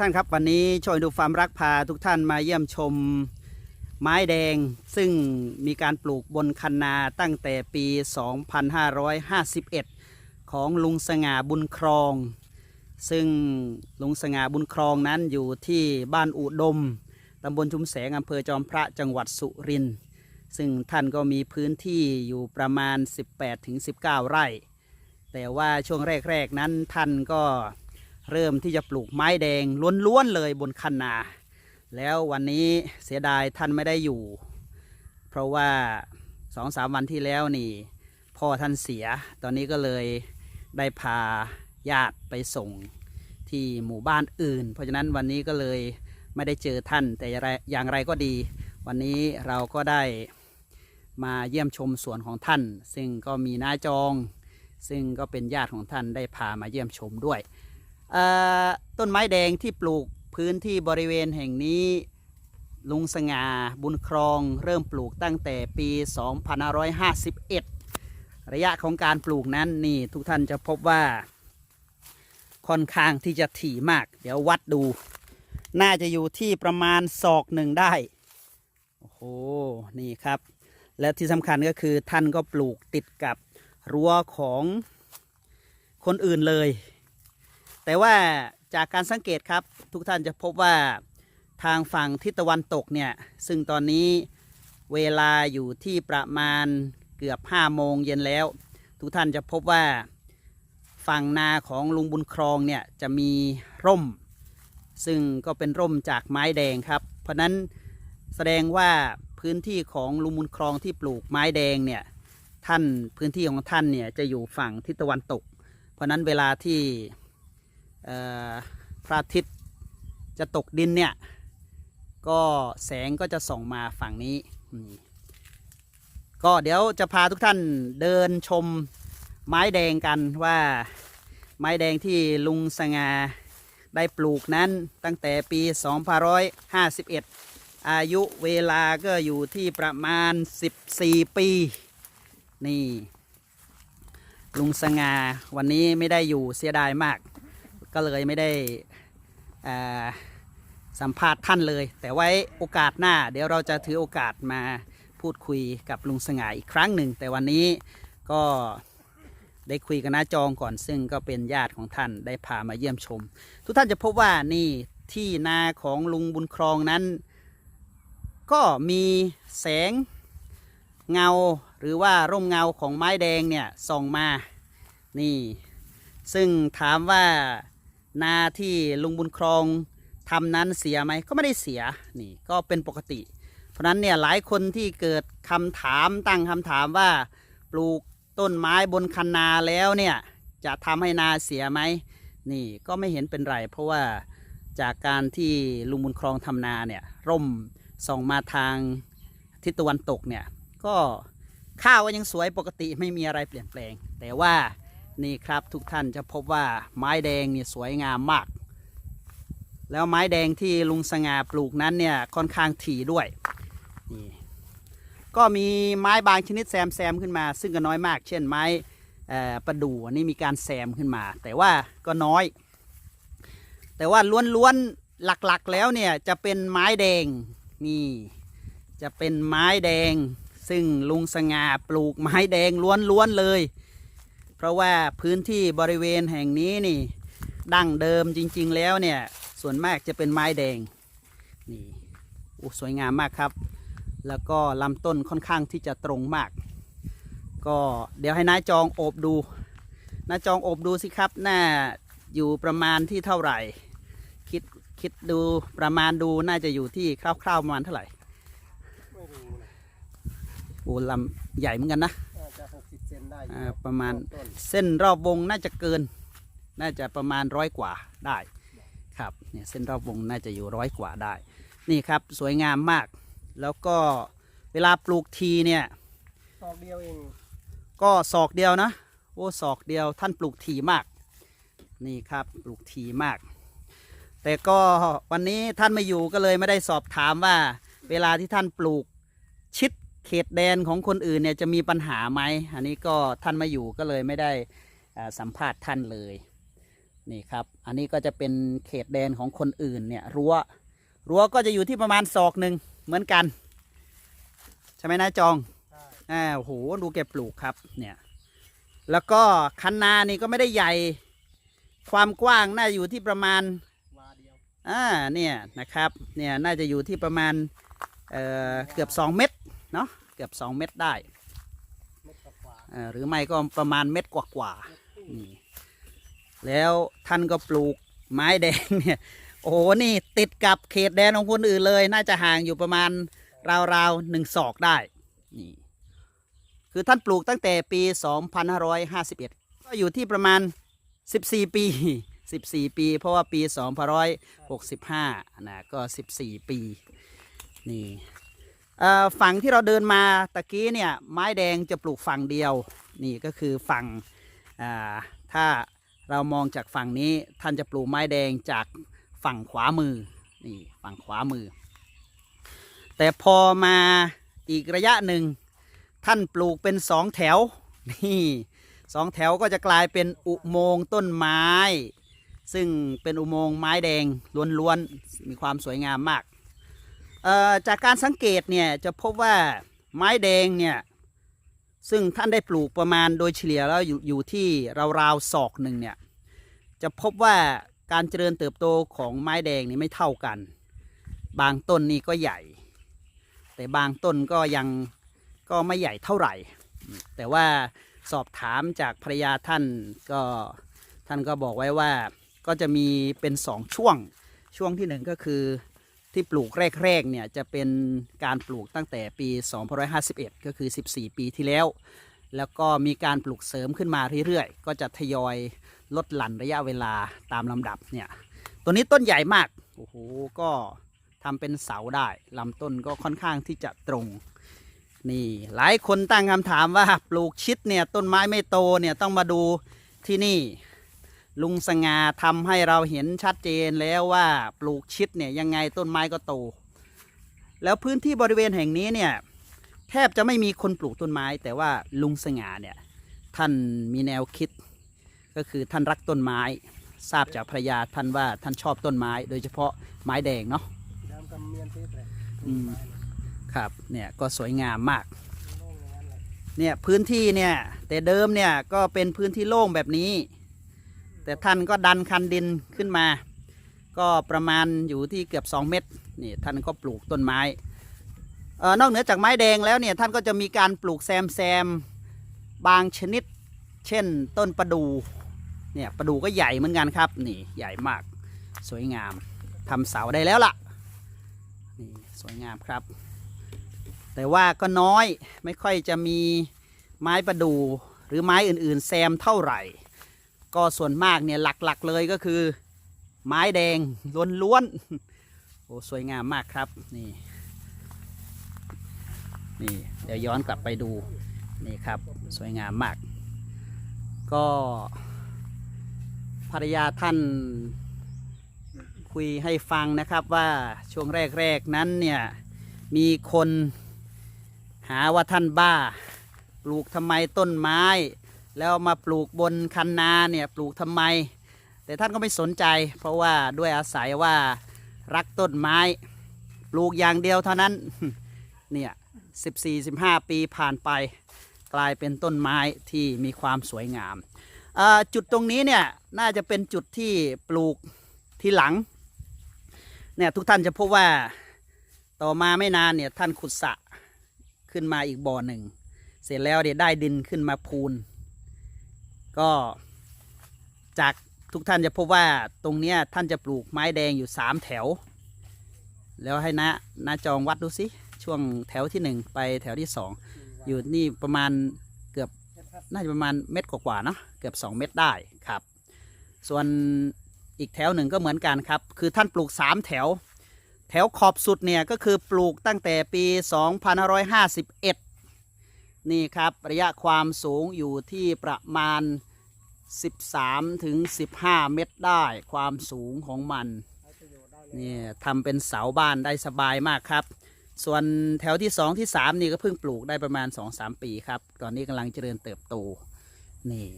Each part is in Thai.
ท่านครับวันนี้ช่วยดูฟาร์มรักพาทุกท่านมาเยี่ยมชมไม้แดง ซึ่งมีการปลูกบนคันนาตั้งแต่ปี 2551 ของลุงสง่าบุญครอง ซึ่งลุงสง่าบุญครองนั้นอยู่ที่บ้านอุดมตำบลชุมแสงอำเภอจอมพระจังหวัดสุรินทร์ซึ่งท่านก็มีพื้นที่อยู่ประมาณ 18-19 ไร่ แต่ว่าช่วงแรก ๆ นั้นท่านก็ เริ่มที่จะปลูกไม้แดงล้วนๆเลยบนคันนา แล้ววันนี้เสียดายท่านไม่ได้อยู่ เพราะว่าสองสามวันที่แล้วนี่ พ่อท่านเสีย ตอนนี้ก็เลยได้พาญาติไปส่งที่หมู่บ้านอื่น เพราะฉะนั้นวันนี้ก็เลยไม่ได้เจอท่านแต่อย่างไรก็ดี วันนี้เราก็ได้มาเยี่ยมชมสวนของท่าน ซึ่งก็มีน้าจอง ซึ่งก็เป็นญาติของท่านได้พามาเยี่ยมชมด้วย ต้นไม้แดงที่ปลูกพื้นที่บริเวณแห่งนี้ ลุงสง่าบุญครอง เริ่มปลูกตั้งแต่ปี 2551 ระยะของการปลูกนั้นนี่ทุกท่านจะพบว่า ค่อนข้างที่จะถี่มาก เดี๋ยววัดดู น่าจะอยู่ที่ประมาณศอกหนึ่งได้ โอ้โห นี่ครับ และที่สำคัญก็คือท่านก็ปลูกติดกับรั้วของคนอื่นเลย แต่ว่าจากการสังเกตครับทุกท่านจะพบว่าทางฝั่งทิศตะวันตกเนี่ย ซึ่งตอนนี้เวลาอยู่ที่ประมาณเกือบ5โมงเย็นแล้ว ทุกท่านจะพบว่าฝั่งนาของลุงบุญครองเนี่ยจะมีร่ม ซึ่งก็เป็นร่มจากไม้แดงครับ เพราะนั้นแสดงว่าพื้นที่ของลุงบุญครองที่ปลูกไม้แดงเนี่ยท่านพื้นที่ของท่านเนี่ยจะอยู่ฝั่งทิศตะวันตก เพราะนั้นเวลาที่ พระอาทิตย์จะตกดินเนี่ย ก็แสงก็จะส่องมาฝั่งนี้ก็เดี๋ยวจะพาทุกท่านเดินชมไม้แดงกันว่าไม้แดงที่ลุงสงาได้ปลูกนั้นตั้งแต่ปี 2551 อายุเวลาก็อยู่ที่ประมาณ 14 ปี นี่ ลุงสงาวันนี้ไม่ได้อยู่เสียดายมาก ก็เลยไม่ได้สัมภาษณ์ท่านเลย แต่ไว้โอกาสหน้า เดี๋ยวเราจะถือโอกาสมาพูดคุยกับลุงสง่าอีกครั้งหนึ่ง แต่วันนี้ก็ได้คุยกับน้าจองก่อน ซึ่งก็เป็นญาติของท่านได้พามาเยี่ยมชม ทุกท่านจะพบว่านี่ที่นาของลุงบุญครองนั้น ก็มีแสงเงาหรือว่าร่มเงาของไม้แดงเนี่ยส่องมานี่ ซึ่งถามว่า นาที่ลุงบุญครองทำนั้นเสียไหมก็ไม่ได้เสียนี่ก็เป็นปกติ เพราะฉะนั้นเนี่ยหลายคนที่เกิดคำถามตั้งคำถามว่า ปลูกต้นไม้บนคันนาแล้วเนี่ยจะทำให้นาเสียไหมนี่ก็ไม่เห็นเป็นไร เพราะว่าจากการที่ลุงบุญครองทำนาเนี่ยร่มส่องมาทางทิศตะวันตกเนี่ยก็ข้าวก็ยังสวยปกติไม่มีอะไรเปลี่ยนแปลง แต่ว่า นี่ครับทุกท่านจะพบว่าไม้แดงเนี่ยสวยงามมาก แล้วไม้แดงที่ลุงสง่าปลูกนั้นเนี่ยค่อนข้างถี่ด้วยนี่ก็มีไม้บางชนิดแซมแซมขึ้นมา ซึ่งก็น้อยมาก เช่นไม้เอ่อประดู่นนี้มีการแซมขึ้นมา แต่ว่าก็น้อย แต่ว่าล้วนๆหลักๆแล้วเนี่ยจะเป็นไม้แดงนี่จะเป็นไม้แดง ซึ่งลุงสง่าปลูกไม้แดงล้วนๆเลย ราะว่าพื้นที่บริเวณแห่งนี้นี่ ดั้งเดิมจริง ๆ แล้วเนี่ย ส่วนมากจะเป็นไม้แดง นี่อ้สวยงามมากครับ แล้วก็ลำต้นค่อนข้างที่จะตรงมาก ก็เดี๋ยวให้นายจองโอบดูนายจองโอบดูสิครับน่าอยู่ประมาณที่เท่าไหร่ คิดคิดดูประมาณดูน่าจะอยู่ที่คร่าวๆประมาณเท่าไหร่ไม่รู้นะโอ้ลำใหญ่เหมือนกันนะ สิบเซนได้อยู่อ่าครับประมาณ ต้นเส้นรอบวงน่าจะเกิน น่าจะประมาณร้อยกว่าได้ครับเนี่ยเส้นรอบวงน่าจะอยู่ร้อยกว่าได้ นี่ครับสวยงามมาก แล้วก็เวลาปลูกทีเนี่ยตอกเดียวเองก็ศอกเดียวนะโอ้ศอกเดียวท่านปลูกทีมาก นี่ครับปลูกทีมาก แต่ก็วันนี้ท่านไม่อยู่ก็เลยไม่ได้สอบถามว่า เวลาที่ท่านปลูกชิด เขตแดนของคนอื่นเนี่ยจะมีปัญหาไหมอันนี้ก็ท่านไม่อยู่ก็เลยไม่ได้อ่าสัมภาษณ์ท่านเลยนี่ครับ อันนี้ก็จะเป็นเขตแดนของคนอื่นเนี่ยรั้วรั้วก็จะอยู่ที่ประมาณศอกหนึ่งเหมือนกัน ใช่ไหมนายจองใช่อ่าโอ้โหดูแกปลูกครับเนี่ยแล้วก็คันนานี่ก็ไม่ได้ใหญ่ความกว้างน่าอยู่ที่ประมาณวาเดียวอ่าเนี่ยนะครับเนี่ยน่าจะอยู่ที่ประมาณเอ่อเกือบ 2 เมตร เนาะเกือบ2เมตรได้เม็ดกว่าเอ่อหรือไม่ก็ประมาณเมตรกว่าๆเม็ดครึ่งๆนี่แล้วท่านก็ปลูกไม้แดงเนี่ยโอ้โหนี่ติดกับเขตแดนของคนอื่นเลย น่าจะห่างอยู่ประมาณราวๆหนึ่งศอกได้นี่คือท่านปลูกตั้งแต่ปี 2551 ก็อยู่ที่ประมาณ 14 ปี 14 ปี เพราะว่าปี 2565นะก็ 14 ปีนี่เอ่อ ฝั่งที่เราเดินมาตะกี้เนี่ยไม้แดงจะปลูกฝั่งเดียว นี่ก็คือฝั่งถ้าเรามองจากฝั่งนี้ท่านจะปลูกไม้แดงจากฝั่งขวามือนี่ฝั่งขวามือ แต่พอมาอีกระยะหนึ่งท่านปลูกเป็นสองแถวนี่สองแถวก็จะกลายเป็นอุโมงค์ต้นไม้ ซึ่งเป็นอุโมงค์ไม้แดงล้วนๆมีความสวยงามมาก จากการสังเกตเนี่ยจะพบว่าไม้แดงเนี่ยซึ่งท่านได้ปลูกประมาณโดยเฉลี่ยแล้วอยู่อยู่ที่ราวๆศอกหนึ่งเนี่ยจะพบว่าการเจริญเติบโตของไม้แดงนี่ไม่เท่ากัน บางต้นนี่ก็ใหญ่ แต่บางต้นก็ยังก็ไม่ใหญ่เท่าไหร่ แต่ว่าสอบถามจากภรรยาท่านก็ท่านก็บอกไว้ว่าก็จะมีเป็นสองช่วงช่วงที่หนึ่งก็คือ ที่ปลูกแรกๆเนี่ยจะเป็นการปลูกตั้งแต่ปี 2551 ก็คือ 14 ปีที่แล้ว แล้วก็มีการปลูกเสริมขึ้นมาเรื่อยๆ ก็จะทยอยลดหลั่นระยะเวลาตามลำดับเนี่ยตัวนี้ต้นใหญ่มากโอ้โหก็ทำเป็นเสาได้ลำต้นก็ค่อนข้างที่จะตรงนี่หลายคนตั้งคำถามว่าปลูกชิดเนี่ยต้นไม้ไม่โตเนี่ยต้องมาดูที่นี่ ลุงสง่าทำให้เราเห็นชัดเจนแล้วว่าปลูกชิดเนี่ยยังไงต้นไม้ก็โต แล้วพื้นที่บริเวณแห่งนี้เนี่ยแทบจะไม่มีคนปลูกต้นไม้ แต่ว่าลุงสง่าเนี่ยท่านมีแนวคิด ก็คือท่านรักต้นไม้ ทราบจากภรรยาท่านว่าท่านชอบต้นไม้ โดยเฉพาะไม้แดงเนาะดำกับเมียนเทสเลยอืมครับเนี่ยก็สวยงามมากโล่งอย่างนั้นเลยเนี่ยพื้นที่เนี่ยแต่เดิมเนี่ยก็เป็นพื้นที่โล่งแบบนี้ แต่ท่านก็ดันคันดินขึ้นมา ก็ประมาณอยู่ที่เกือบ 2 เมตรนี่ท่านก็ปลูกต้นไม้เออนอกเหนือจากไม้แดงแล้วเนี่ยท่านก็จะมีการปลูกแซมแซมบางชนิด เช่นต้นประดูเนี่ยประดูก็ใหญ่เหมือนกันครับนี่ใหญ่มากสวยงามทำเสาได้แล้วล่ะนี่สวยงามครับ แต่ว่าก็น้อยไม่ค่อยจะมีไม้ประดูหรือไม้อื่นๆ แซมเท่าไหร่ ก็ส่วนมากเนี่ยหลักๆเลยก็คือ ไม้แดงล้วนๆโอ้สวยงามมากครับนี่นี่เดี๋ยวย้อนกลับไปดูนี่ครับสวยงามมาก ก็ภรรยาท่านคุยให้ฟังนะครับว่าช่วงแรกๆนั้นเนี่ยมีคนหาว่าท่านบ้า ปลูกทำไมต้นไม้ แล้วมาปลูกบนคันนาเนี่ยปลูกทำไม แต่ท่านก็ไม่สนใจ เพราะว่าด้วยอาศัยว่ารักต้นไม้ ปลูกอย่างเดียวเท่านั้นเนี่ยสิบสี่สิบห้าปีผ่านไป กลายเป็นต้นไม้ที่มีความสวยงาม จุดตรงนี้เนี่ยน่าจะเป็นจุดที่ปลูกที่หลังเนี่ยทุกท่านจะพบว่าต่อมาไม่นานเนี่ยท่านขุดสะขึ้นมาอีกบ่อหนึ่ง เสร็จแล้วเดี๋ยวได้ดินขึ้นมาพูน ก็จากทุกท่านจะพบว่าตรงเนี้ยท่านจะปลูกไม้แดงอยู่สามแถว แล้วให้นะนะจองวัดดูสิช่วงแถวที่หนึ่งไปแถวที่สองอยู่นี่ประมาณเกือบน่าจะประมาณเม็ดกว่าๆเนาะเกือบ 2 เม็ดได้ครับ ส่วนอีกแถวหนึ่งก็เหมือนกันครับ คือท่านปลูก 3 แถว แถวขอบสุดเนี่ยก็คือปลูกตั้งแต่ปี 2551 นี่ครับระยะความสูงอยู่ที่ประมาณ 13 ถึง 15 เมตรได้ความสูงของมันใช้ประโยชน์ได้เลยนี่ทำเป็นเสาบ้านได้สบายมากครับ ส่วนแถวที่ 2 ที่ 3 นี่ก็เพิ่งปลูกได้ประมาณ 2-3 ปีครับ ตอนนี้กำลังเจริญเติบโตนี่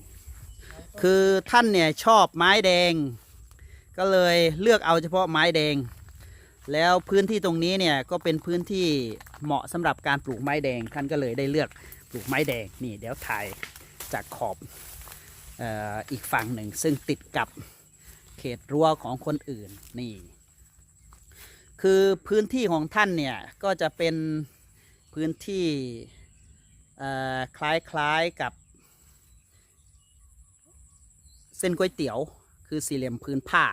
คือท่านเนี่ยชอบไม้แดง ก็เลยเลือกเอาเฉพาะไม้แดง แล้วพื้นที่ตรงนี้เนี่ยก็เป็นพื้นที่เหมาะสำหรับการปลูกไม้แดงท่านก็เลยได้เลือกปลูกไม้แดงนี่เดี๋ยวถ่ายจากขอบ อีกฝั่งหนึ่งซึ่งติดกับเขตรั้วของคนอื่นนี่ คือพื้นที่ของท่านเนี่ย ก็จะเป็นพื้นที่คล้ายๆกับ เส้นก๋วยเตี๋ยว คือสี่เหลี่ยมพื้นผ้า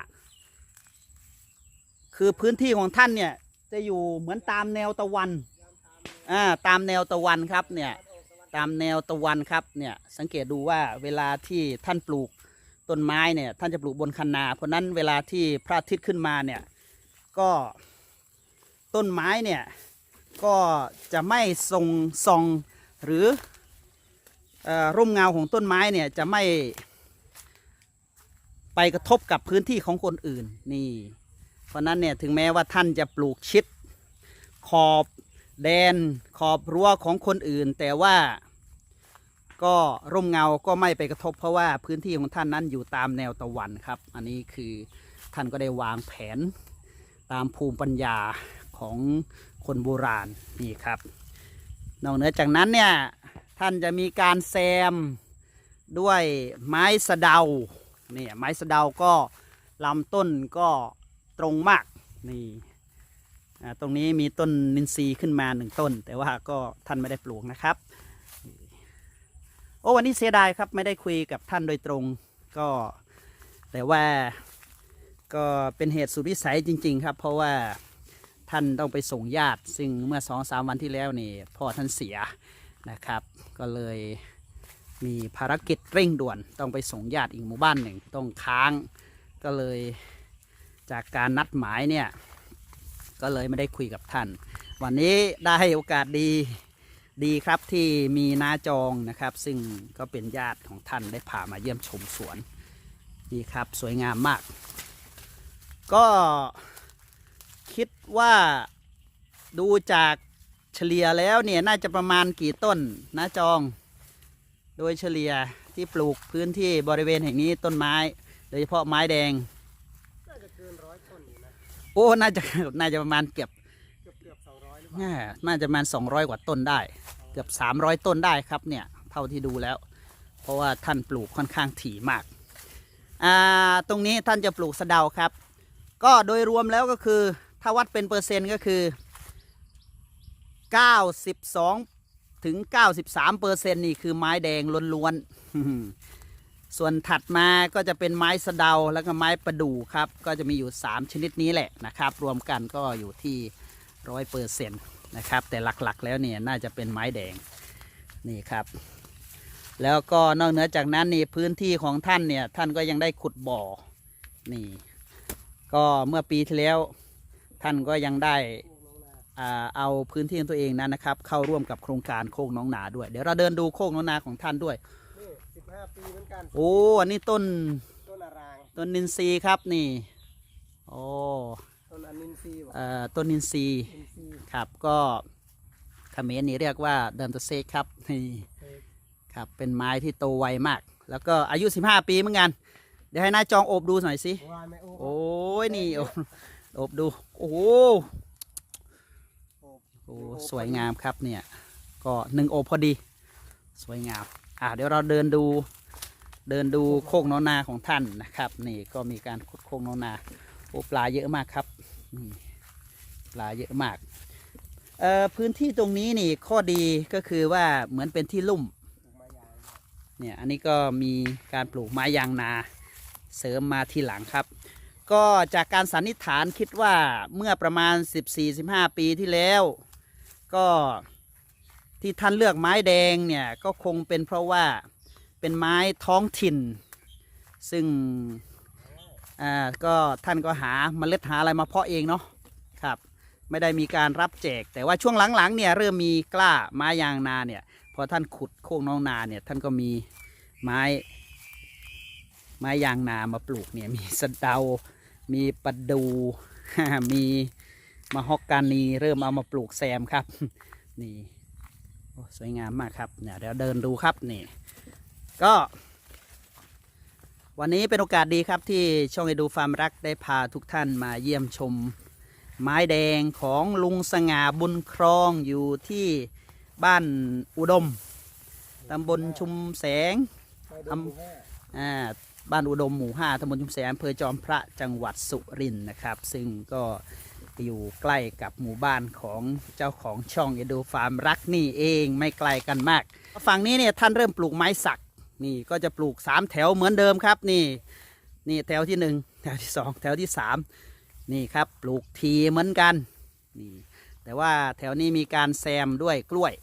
คือพื้นที่ของท่านเนี่ย จะอยู่เหมือนตามแนวตะวันอ่าตามแนวตะวันครับเนี่ย ตามแนวตะวันครับเนี่ยสังเกตดูว่าเวลาที่ท่านปลูกต้นไม้เนี่ยท่านจะปลูกบนคันนา เพราะนั้นเวลาที่พระอาทิตย์ขึ้นมาเนี่ยก็ต้นไม้เนี่ยก็จะไม่ทรงส่องหรืออร่มเงาของต้นไม้เนี่ยจะไม่ไปกระทบกับพื้นที่ของคนอื่นนี่ เพราะนั้นเนี่ยถึงแม้ว่าท่านจะปลูกชิดขอบ แดนขอบรั้วของคนอื่น แต่ว่าก็ร่มเงาก็ไม่ไปกระทบ เพราะว่าพื้นที่ของท่านนั้นอยู่ตามแนวตะวันครับ อันนี้คือท่านก็ได้วางแผนตามภูมิปัญญาของคนโบราณนี่ครับ นอกเหนือจากนั้นเนี่ยท่านจะมีการแซมด้วยไม้สะเดาเนี่ยไม้สะเดาก็ลำต้นก็ตรงมากนี่ ตรงนี้มีต้นนินทรีขึ้นมาหนึ่งต้น แต่ว่าก็ท่านไม่ได้ปลูกนะครับ โอ้วันนี้เสียดายครับไม่ได้คุยกับท่านโดยตรงก็ แต่ว่าก็เป็นเหตุสุดวิสัยจริง ๆ ครับ เพราะว่าท่านต้องไปส่งญาติ ซึ่งเมื่อสองสามวันที่แล้วนี่พ่อท่านเสียนะครับ ก็เลยมีภารกิจเร่งด่วนต้องไปส่งญาติอีกหมู่บ้านหนึ่งต้องค้าง ก็เลยจากการนัดหมายเนี่ย ก็เลยไม่ได้คุยกับท่าน วันนี้ได้โอกาสดีดีครับที่มีนาจองนะครับ ซึ่งก็เป็นญาติของท่านได้พามาเยี่ยมชมสวนนี่ครับสวยงามมาก ก็คิดว่าดูจากเฉลี่ยแล้วเนี่ยน่าจะประมาณกี่ต้นนาจอง โดยเฉลี่ยที่ปลูกพื้นที่บริเวณแห่งนี้ต้นไม้ โดยเฉพาะไม้แดง น่าจะเกินร้อยต้นอยู่นะ โอ้ น่าจะ น่าจะประมาณเกือบเกือบเกือบสองร้อยหรือเปล่าน่าน่าจะประมาณ200กว่าต้นได้ เกือบ300ต้นได้ครับเนี่ย เท่าที่ดูแล้ว เพราะว่าท่านปลูกค่อนข้างถี่มาก อ่า ตรงนี้ท่านจะปลูกสะเดาครับ ก็โดยรวมแล้วก็คือ ถ้าวัดเป็นเปอร์เซ็นต์ก็คือ92ถึง 93เปอร์เซ็นต์นี่คือไม้แดงล้วนๆ ส่วนถัดมาก็จะเป็นไม้สะเดาแล้วก็ไม้ประดู่ครับ ก็จะมีอยู่ 3 ชนิดนี้แหละนะครับ รวมกันก็อยู่ที่ร้อยเปอร์เซ็นต์นะครับ แต่หลักๆ แล้วเนี่ยน่าจะเป็นไม้แดงนี่ครับ แล้วก็นอกเหนือจากนั้นนี่พื้นที่ของท่านเนี่ย ท่านก็ยังได้ขุดบ่อนี่ ก็เมื่อปีที่แล้วท่านก็ยังได้อ่าเอาพื้นที่ของตัวเองนั้นนะครับ เข้าร่วมกับโครงการโคกน้องนาด้วย เดี๋ยวเราเดินดูโคกน้องนาของท่านด้วย ห้าปีเหมือนกัน โอ้อันนี้ต้นต้นอารางต้นนินทรีย์ครับนี่โอ้ต้นอนินทรีย์บอกเอ่อต้นนินทรีย์อินทรีย์ครับก็เขมรนี่เรียกว่าเดิมตะเซกครับนี่เอกครับเป็นไม้ที่โตไวมาก แล้วก็อายุ 15 ปีเหมือนกัน เดี๋ยวให้นายจองโอบดูหน่อยสิ วายไม่โอ้โอ้ยนี่โอบโอบดู โอ้โหโอ้โอ้สวยงามครับเนี่ย ก็หนึ่งโอบพอดี สวยงาม อ่าเดี๋ยวเราเดินดูเดินดูโคกน้องนาของท่านนะครับ นี่ก็มีการขุดโคกน้องนาโอ้ปลาเยอะมากครับนี่ปลาเยอะมากเอ่อพื้นที่ตรงนี้นี่ข้อดีก็คือว่าเหมือนเป็นที่ลุ่มเนี่ยเนี่ยอันนี้ก็มีการปลูกไม้ยางนาเสริมมาทีหลังครับ ก็จากการสันนิษฐานคิดว่าเมื่อประมาณ 14-15 ปีที่แล้ว ก็ ที่ท่านเลือกไม้แดงเนี่ยก็คงเป็นเพราะว่าเป็นไม้ท้องถิ่น ซึ่งอ่าก็ท่านก็หาเมล็ดหาอะไรมาเพาะเองเนาะครับไม่ได้มีการรับแจก แต่ว่าช่วงหลังๆเนี่ยเริ่มมีกล้าไม้ยางนาเนี่ยพอท่านขุดโค้งน้องนาเนี่ยท่านก็มีไม้ไม้ยางนามาปลูกเนี่ยมีสะเดา มีประดู มีมะฮอกกานีเริ่มเอามาปลูกแซมครับนี่ สวยงามมากครับเนี่ยเดี๋ยวเดินดูครับนี่ ก็ วันนี้เป็นโอกาสดีครับที่ช่องไอดูฟาร์มรักได้พาทุกท่านมาเยี่ยมชม ไม้แดงของลุงสง่าบุญครองอยู่ที่บ้านอุดมตำบลชุมแสงไปดูหมู่ห้าอ่าบ้านอุดมหมู่5ตำบลชุมแสงอำเภอจอมพระจังหวัดสุรินทร์นะครับ ซึ่งก็ อยู่ใกล้กับหมู่บ้านของเจ้าของช่องเอดูฟาร์มรักนี่เองไม่ไกลกันมาก ฝั่งนี้เนี่ยท่านเริ่มปลูกไม้สักนี่ก็จะปลูก 3 แถวเหมือนเดิมครับนี่นี่แถวที่ 1 แถวที่ 2 แถวที่ 3 นี่ครับปลูกทีเหมือนกันนี่แต่ว่าแถวนี้มีการแซมด้วยกล้วย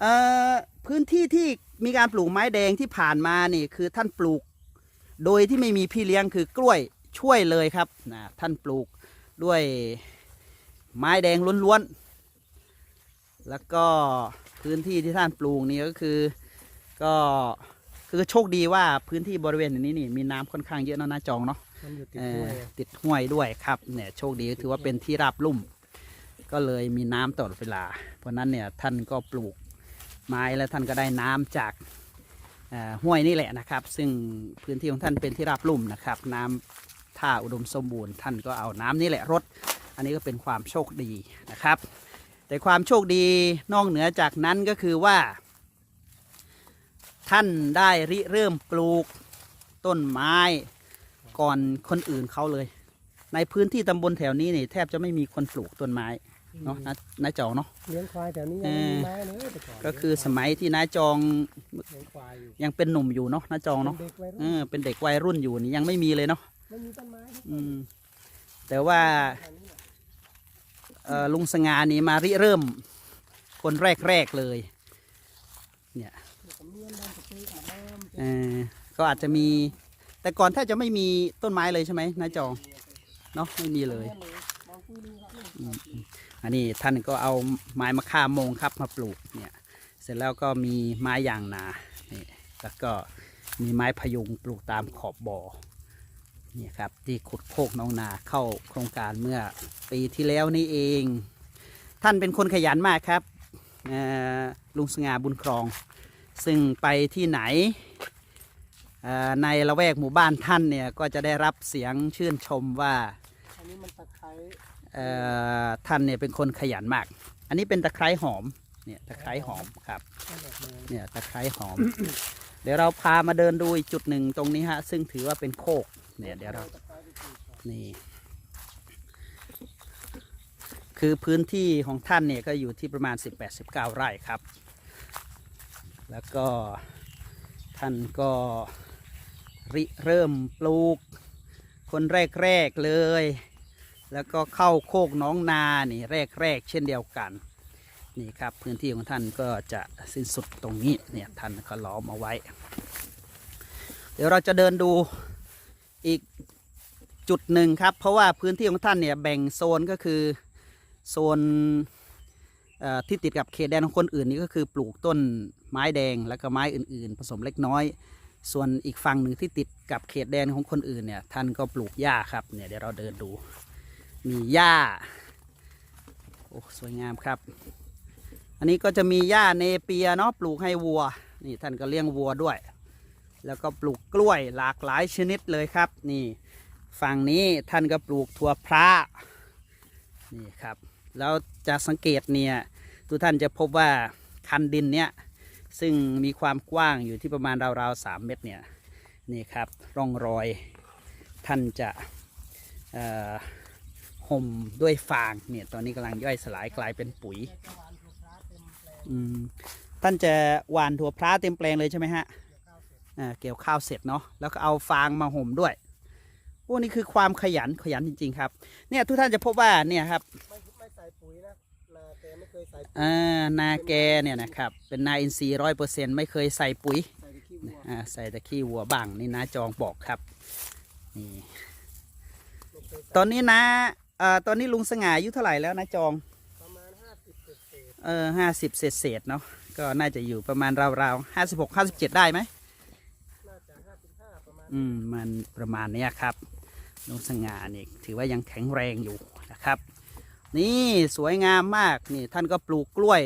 เอ่อพื้นที่ที่มีการปลูกไม้แดงที่ผ่านมานี่คือท่านปลูก โดยที่ไม่มีพี่เลี้ยงคือกล้วยช่วยเลยครับนะท่านปลูก ด้วยไม้แดงล้วนๆ แล้วก็พื้นที่ที่ท่านปลูกนี่ก็คือก็คือโชคดีว่าพื้นที่บริเวณนี้นี่มีน้ำค่อนข้างเยอะเนาะนะจองเนาะมันอยู่ติดเอ่ด้อวยติดห้วยด้วยครับเนี่ยโชคดีถือว่าเป็นที่ราบลุ่ม ก็เลยมีน้ำตลอดเวลา เพราะฉะนั้นเนี่ยท่านก็ปลูกไม้แล้วท่านก็ได้น้ำจากเอ่อห้วยนี่แหละนะครับ ซึ่งพื้นที่ของท่านเป็นที่ราบลุ่มนะครับ น้ำ ท่าอุดมสมบูรณ์ท่านก็เอาน้ำนี่แหละรด อันนี้ก็เป็นความโชคดีนะครับ แต่ความโชคดีนอกเหนือจากนั้นก็คือว่า ท่านได้ริเริ่มปลูกต้นไม้ก่อนคนอื่นเขาเลย ในพื้นที่ตำบลแถวนี้นี่แทบจะไม่มีคนปลูกต้นไม้เนาะนะนาจองเนาะเลี้ยงควายแถวนี้ยังไม่มีไม้เลยแต่ก่อนก็คือสมัยที่นาจองเลี้ยงควายอยู่ยังเป็นหนุ่มอยู่เนาะนาจองเนาะด็กวัยเอรุ่นอเป็นเด็กวัยรุ่นอยู่นี่ยังไม่มีเลยเนาะ ไม่มีต้นไม้ครับอืมแต่ว่าเอ่อลุงสง่านี่มาริเริ่ม คนแรกๆเลย เนี่ยผมเลี้ยงบ้านจะซื้อมาน้ำเออก็อาจจะมี แต่ก่อนแทบจะไม่มีต้นไม้เลยใช่ไหมนายจองเนาะไม่มีเลย มองคุยดูครับอืมอืมอันนี้ท่านก็เอาไม้มะข่ามงครับมาปลูกเนี่ย เสร็จแล้วก็มีไม้ยางนานี่แล้วก็มีไม้พยุงปลูกตามขอบบ่อ นี่ครับที่ขุดโคกน้องนาเข้าโครงการเมื่อปีที่แล้วนี่เอง ท่านเป็นคนขยันมากครับลุงสง่าบุญครอง ซึ่งไปที่ไหนในละแวกหมู่บ้านท่านเนี่ยก็จะได้รับเสียงชื่นชมว่าอันนี้มันตะไคร้ท่านเนี่ยเป็นคนขยันมาก อันนี้เป็นตะไคร้หอมเนี่ยตะไคร้หอมครับเมืองเนี่ยตะไคร้หอม เดี๋ยวเราพามาเดินดูอีกจุดหนึ่งตรงนี้ฮะซึ่งถือว่าเป็นโคก เนี่ยเดี๋ยวเรานนี่คือพื้นที่ของท่านเนี่ยก็อยู่ที่ประมาณ 18-19 ไร่ครับ แล้วก็ท่านก็ริเริ่มปลูกคนแรก ๆ เลย แล้วก็เข้าโคกน้องนานี่แรก ๆ เช่นเดียวกันนี่ครับพื้นที่ของท่านก็จะสิ้นสุดตรงนี้เนี่ยท่านก็ล้อมเอาไว้ เดี๋ยวเราจะเดินดู อีกจุดหนึ่งครับ เพราะว่าพื้นที่ของท่านเนี่ยแบ่งโซนก็คือโซนที่ติดกับเขตแดนของคนอื่นนี่ก็คือปลูกต้นไม้แดงแล้วก็ไม้อื่น ๆ ผสมเล็กน้อย ส่วนอีกฝั่งหนึ่งที่ติดกับเขตแดนของคนอื่นเนี่ยท่านก็ปลูกหญ้าครับเนี่ยเดี๋ยวเราเดินดู มีหญ้าโอ้สวยงามครับ อันนี้ก็จะมีหญ้าเนเปียเนาะปลูกให้วัวนี่ท่านก็เลี้ยงวัวด้วย แล้วก็ปลูกกล้วยหลากหลายชนิดเลยครับ นี่ฝั่งนี้ท่านก็ปลูกถั่วพระนี่ครับแล้วจะสังเกตเนี่ยทุกท่านจะพบว่าคันดินเนี่ยซึ่งมีความกว้างอยู่ที่ประมาณราวๆสามเมตรเนี่ยนี่ครับร่องรอยท่านจะเอ่อห่มด้วยฟางเนี่ยตอนนี้กำลังย่อยสลายกลายเป็นปุ๋ยท่านจะหวานถั่วพระเต็มแปลงเลยใช่ไหมฮะ เกี่ยวข้าวเสร็จเนาะแล้วก็เอาฟางมาห่มด้วยพวกนี้คือความขยันขยันจริง ๆ ครับ เนี่ยทุกท่านจะพบว่าเนี่ยครับไม่ไม่ใส่ปุ๋ยนะนาแกไม่เคยใส่ปุ๋ยอ่านาแกเนี่ยนะครับเป็นนาอินทรีย์ร้อยเปอร์เซ็นต์ไม่เคยใส่ปุ๋ยใส่แต่ขี้วัวอ่าใส่แต่ขี้วัวบ้างนี่นาจองบอกครับนี่ไม่เคยใส่ตอนนี้นะเอ่อตอนนี้ลุงสง่าอายุเท่าไหร่แล้วนะจองประมาณห้าสิบเศษเศษเออห้าสิบเศษเศษๆเนาะก็น่าจะอยู่ประมาณราวๆห้าสิบหกห้าสิบเจ็ดได้ไหม น่าจะห้าสิบห้าประมาณ อืมมันประมาณนี้ครับลุงสง่านี่ถือว่ายังแข็งแรงอยู่นะครับ นี่สวยงามมากนี่ท่านก็ปลูกกล้วย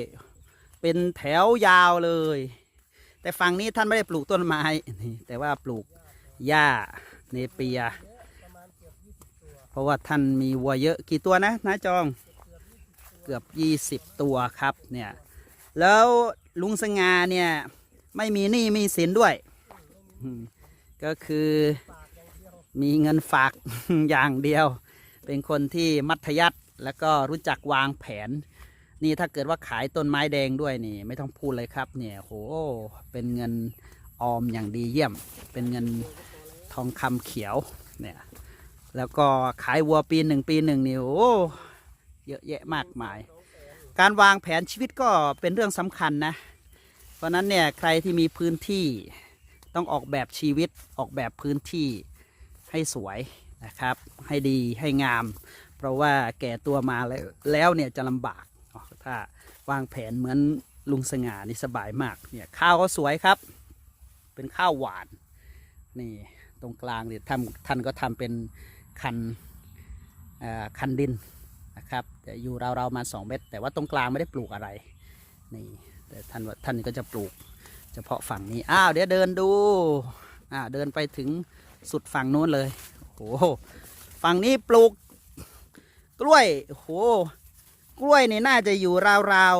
เป็นแถวยาวเลย แต่ฝั่งนี้ท่านไม่ได้ปลูกต้นไม้นี่แต่ว่าปลูกหญ้าเนเปียประเพราะว่าท่านมีวัวเยอะกี่ตัวนะน้าจองเกือบ 20 ตัวครับเนี่ยแล้วลุงสง่าเนี่ย ไม่มีหนี้มีสินด้วย ก็คือมีเงินฝากอย่างเดียว เป็นคนที่มัธยัติแล้วก็รู้จักวางแผน นี่ถ้าเกิดว่าขายต้นไม้แดงด้วยนี่ ไม่ต้องพูดเลยครับ เนี่ยโหเป็นเงินออมอย่างดีเยี่ยม เป็นเงินทองคำเขียวเนี่ยแล้วก็ขายวัวปีหนึ่งปีหนึ่งนี่โอ้เยอะแยะมากมาย การวางแผนชีวิตก็เป็นเรื่องสำคัญนะ เพราะฉะนั้นเนี่ยใครที่มีพื้นที่ ต้องออกแบบชีวิตออกแบบพื้นที่ให้สวยนะครับ ให้ดีให้งาม เพราะว่าแก่ตัวมาแล้วแล้วเนี่ยจะลำบาก ถ้าวางแผนเหมือนลุงสง่านี่สบายมากเนี่ยข้าวก็สวยครับ เป็นข้าวหวานนี่ตรงกลางเนี่ยท่านท่านก็ทำเป็นคันอ่อคันดินนะครับแต่อยู่ราวๆมาสองเมตร แต่ว่าตรงกลางไม่ได้ปลูกอะไรนี่แต่ท่านท่านก็จะปลูก ฉพาะฝั่งนี้ อ้าว เดี๋ยวเดินดู อ่า เดินไปถึงสุดฝั่งนู้นเลย โอ้โห ฝั่งนี้ปลูกกล้วย โอ้โห กล้วยนี่น่าจะอยู่ราว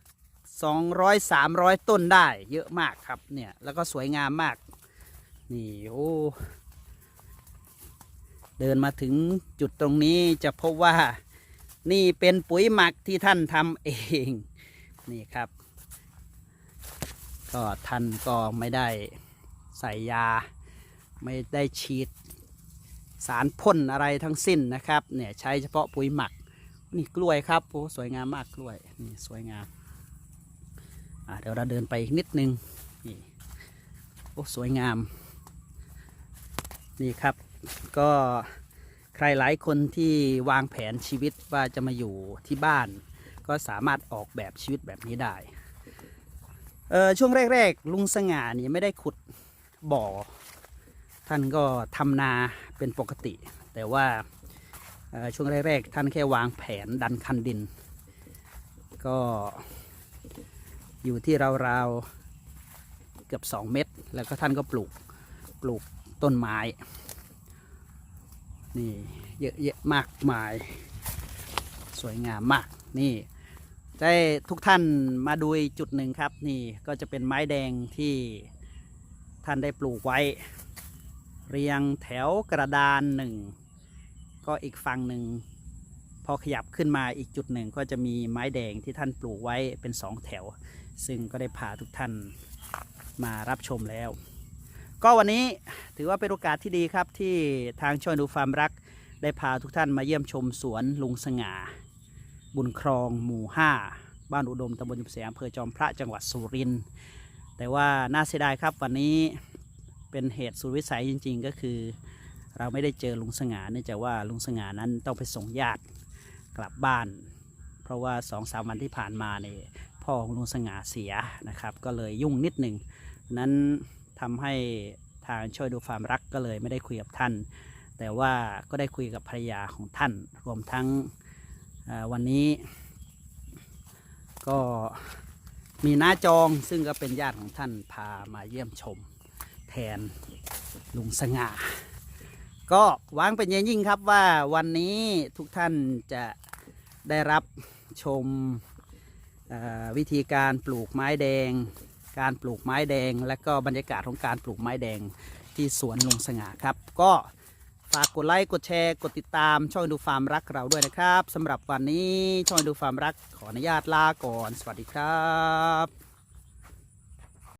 ๆสองร้อยสามร้อยต้นได้ เยอะมากครับ เนี่ย แล้วก็สวยงามมาก นี่ โอ้ เดินมาถึงจุดตรงนี้จะพบว่า นี่เป็นปุ๋ยหมักที่ท่านทำเอง นี่ครับ ก็ท่านก็ไม่ได้ใส่ยา ไม่ได้ฉีด สารพ่นอะไรทั้งสิ้นนะครับเนี่ยใช้เฉพาะปุ๋ยหมักนี่กล้วยครับโอ้สวยงามมากกล้วยนี่สวยงามอะเดี๋ยวเราเดินไปอีกนิดนึงนี่โอ้สวยงาม นี่ครับก็ใครหลายคนที่วางแผนชีวิตว่าจะมาอยู่ที่บ้าน ก็สามารถออกแบบชีวิตแบบนี้ได้ เออช่วงแรกๆลุงสง่านี่ไม่ได้ขุดบ่อ ท่านก็ทำนาเป็นปกติ แต่ว่าช่วงแรกๆท่านแค่วางแผนดันคันดิน ก็อยู่ที่ราวๆเกือบ 2 เมตร แล้วก็ท่านก็ปลูกปลูกต้นไม้ นี่เยอะแยะมากมาย สวยงามมากนี่ ได้ทุกท่านมาดูจุดหนึ่งครับนี่ก็จะเป็นไม้แดงที่ท่านได้ปลูกไว้ เรียงแถวกระดานหนึ่งก็อีกฝั่งหนึ่งพอขยับขึ้นมาอีกจุดหนึ่งก็จะมีไม้แดงที่ท่านปลูกไว้เป็นสองแถว ซึ่งก็ได้พาทุกท่านมารับชมแล้ว ก็วันนี้ถือว่าเป็นโอกาสที่ดีครับที่ทางช่วยดูฟาร์มรัก ได้พาทุกท่านมาเยี่ยมชมสวนลุงสง่า บุญครองหมู่ 5 บ้านอุดมตำบลจุมเสียอำเภอจอมพระจังหวัดสุรินทร์แต่ว่าน่าเสียดายครับวันนี้เป็นเหตุสุดวิสัยจริง ๆ ก็คือ เราไม่ได้เจอลุงสง่าเนื่องจากว่าลุงสง่านั้นต้องไปส่งญาติกลับบ้าน เพราะว่าสองสามวันที่ผ่านมาเนี่ยพ่อของลุงสง่าเสียนะครับ ก็เลยยุ่งนิดหนึ่งนั้นทำให้ทางช่วยดูฟามรักก็เลยไม่ได้คุยกับท่าน แต่ว่าก็ได้คุยกับภรรยาของท่าน รวมทั้ง วันนี้ ก็มีน้าจองซึ่งก็เป็นญาติของท่านพามาเยี่ยมชมแทนลุงสง่า ก็หวังเป็นอย่างยิ่งครับว่าวันนี้ทุกท่านจะได้รับชมวิธีการปลูกไม้แดง การปลูกไม้แดง และก็บรรยากาศของการปลูกไม้แดงที่สวนลุงสง่าครับ ก็ ฝากกดไลค์กดแชร์กดติดตามช่องดูฟาร์มรักเราด้วยนะครับสำหรับวันนี้ช่องดูฟาร์มรักขออนุญาตลาก่อน สวัสดีครับ